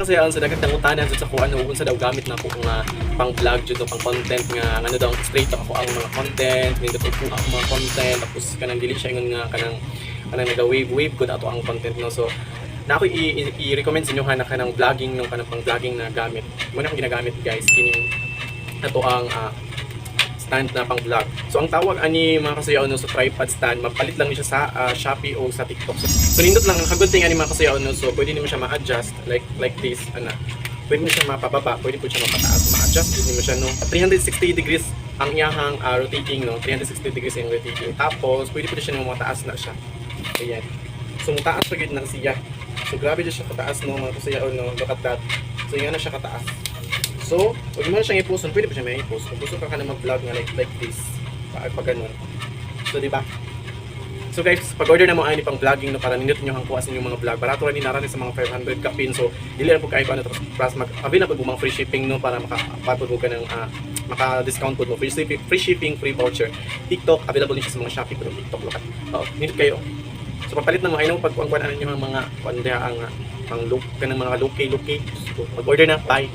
kasi ang sa dagat nangutanan sa kuan no unsa daw gamit na ako nga pang vlog jud pang content nga ano daw straight ako ang mga content nindot ko ang mga content tapos kanang dili siya ingon nga kanang kanang naga wave wave ko ato ang content no? So na ako i-recommend sa inyo ha na kanang vlogging no? Kanang pang vlogging na gamit. Mo na akong ginagamit guys kining ato ang ah, stand na pang vlog. So ang tawag ani mga kasayaw no sa tripod stand, mapalit lang niya sa ah, Shopee o sa TikTok. So, so nindot lang ang good thing ani mga kasayaw no so pwede nimo siya ma-adjust like like this ana. Pwede mo siya mapababa, pwede po siya mapataas, ma-adjust din mo siya no. 360 degrees ang iyahang ah, rotating no, 360 degrees ang rotating. Tapos pwede po siya no mataas na siya. Ayan. So mataas pa gid nang siya. So grabe siya kataas no mga kasayaw no, look at that. So yan na siya kataas. So, huwag mo na siyang i-post, pwede pa siya may i-post. Kung gusto ka ka na mag-vlog nga like, like this, pag, pag ganun. So, di ba? So guys, pag-order na mo ay pang vlogging no para nindot nyo ang kuha sa inyong mga vlog. Barato rin narani sa mga 500 ka pin. So, dili po kayo ano plus mag available po mga free shipping no para makapatod ka ng ah, maka-discount po mo. Free shipping, free shipping, free voucher. TikTok, available din sa mga Shopee pero TikTok lokat. Oo, nindot kayo. So papalit na mo, I know pag kuan ano nyo ang mga kuan ang ah, pang look ka ng mga loki loki. So, mag-order na, bye.